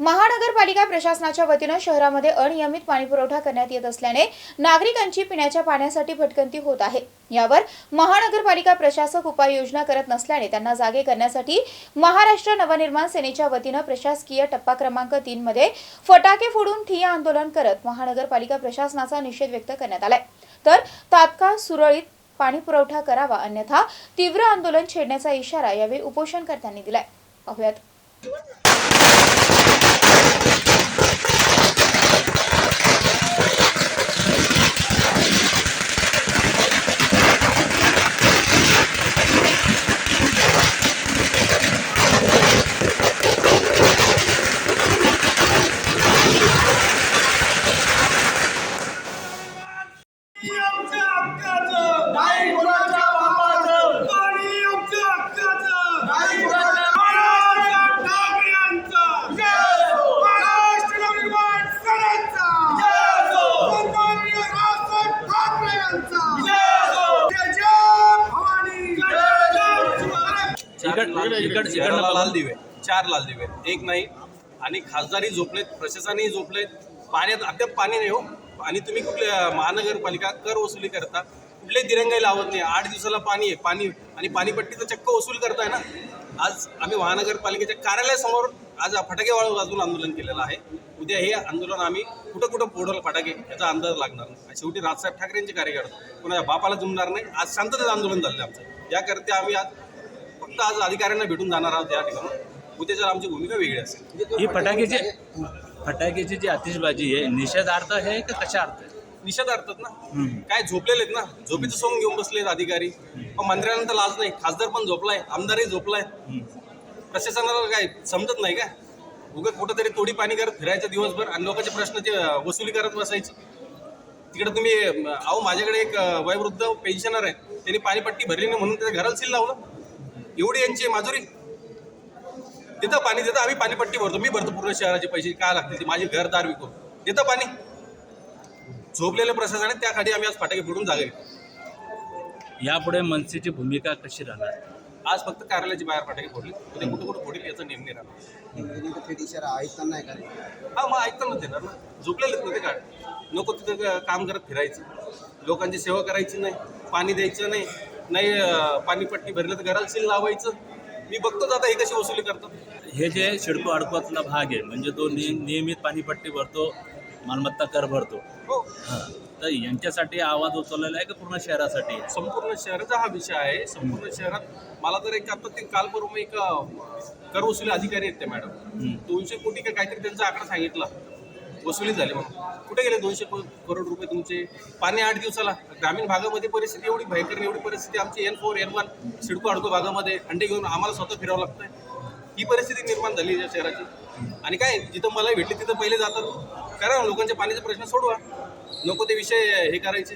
महानगरपालिका प्रशासनाच्या वतीनं शहरामध्ये अनियमित पाणीपुरवठा करण्यात येत असल्याने नागरिकांची पिण्याच्या पाण्यासाठी भटकंती होत आहे. यावर महानगरपालिका प्रशासक उपाययोजना करत नसल्याने त्यांना जागे करण्यासाठी महाराष्ट्र नवनिर्माण सेनेच्या वतीनं प्रशासकीय टप्पा क्रमांक तीन मध्ये फटाके फोडून ठिय्या आंदोलन करत महानगरपालिका प्रशासनाचा निषेध व्यक्त करण्यात आलाय. तर तात्काळ सुरळीत पाणी पुरवठा करावा अन्यथा तीव्र आंदोलन छेडण्याचा इशारा यावेळी उपोषणकर्त्यांनी दिलाय. पाहुयात. Yo, जय चार लाल इकड इकडनं लाल दिवे. चार लाल दिवे. एक नाही. आणि खासदारही झोपलेत प्रशासनही झोपलेत. पाण्यात अद्याप पाणी नाही हो. आणि तुम्ही कुठल्या महानगरपालिका कर वसुली करता. कुठले दिरंगाई लावत नाही. आठ दिवसाला पाणी आहे. पाणी आणि पाणीपट्टीचं चक्क वसूल करताय ना? आज आम्ही महानगरपालिकेच्या कार्यालयासमोर आज फटाके वाळू वाजून आंदोलन केलेलं आहे. उद्या हे आंदोलन आम्ही कुठं कुठं फोडलं फटाके याचा अंदाज लागणार नाही. शेवटी राजसाहेब ठाकरेंचे कार्यकर्ते. कोणाच्या बापाला जमणार नाही. आज शांततेचं आंदोलन झालं आमचं. याकरता आम्ही आज फक्त आज अधिकाऱ्यांना भेटून जाणार आहोत या ठिकाणी. उद्याच्या आमची भूमिका वेगळी असेल. ही फटाक्याची फटाक्याची जी आतिषबाजी आहे निषेधार्थ आहे का कशार्थ आहे निषेधार्थात ना. काय झोपलेले आहेत ना. झोपेचं सोंग घेऊन बसलेत अधिकारी. पण मंत्र्यांना तर लाज नाही. खासदार पण झोपलाय आमदारही झोपलाय. प्रशासनाला काय समजत नाही का? उगत कुठं तरी तोडी पाणी करत फिरायचं दिवसभर आणि लोकांचे प्रश्नाची अं, वसुली करत बसायची. तिकडे तुम्ही अहो माझ्याकडे एक वयोवृद्ध पेन्शनर आहे. त्यांनी पाणीपट्टी भरली नाही म्हणून त्याच्या घराला सील लावलं. एवढी यांची माजुरी देतं पाणी देतं आम्ही पाणीपट्टी भरतो. मी भरतो पूर्ण शहराचे पैसे. काय लागतील ते? माझे घरदार विकतो देतं पाणी. झोपलेल्या प्रशासनाने त्याखाली आम्ही आज फटाके फोडून जागे यापुढे मनसेची भूमिका कशी राहणार? आज फक्त कार्यालयाची बाहेर फटाके फोडले. उद्या कुठं कुठं फोडील याचा नेम नाही राहणार. ऐकताना नाही का हा मग ऐकताना देणार ना. झोपलेले आहेत ना ते काय नको तिथं काम करत फिरायचं. लोकांची सेवा करायची नाही. पाणी द्यायचं नाही. नाही पाणीपट्टी भरलं तर घराला सील लावायचं. मी बघतोच आता हे कशी वसुली करतात. हे जे शिडको अडकवातला भाग आहे म्हणजे तो नियमित पाणीपट्टी भरतो मालमत्ता कर भरतो. हो. तर यांच्यासाठी आवाज उचललेला आहे का पूर्ण शहरासाठी? संपूर्ण शहराचा हा विषय आहे. संपूर्ण शहरात मला तर एक आता ते काल परवा एक अं, कर वसुली अधिकारी आहेत ते मॅडम. दोनशे कोटी का काहीतरी त्यांचा आकडा सांगितला. वसुली झाली म्हणून. कुठे गेले दोनशे करोड रुपये तुमचे? पाणी आठ दिवसाला. ग्रामीण भागामध्ये परिस्थिती एवढी भयंकर एवढी परिस्थिती आमची N four N one CIDCO अडको भागामध्ये अंडे घेऊन आम्हाला स्वतः फिरावं लागतंय. ही परिस्थिती निर्माण झाली या शहराची. आणि काय जिथं मला भेटले तिथं पहिले जातात. करा ना, लोकांच्या पाण्याचे प्रश्न सोडवा. नको ते विषय हे करायचे.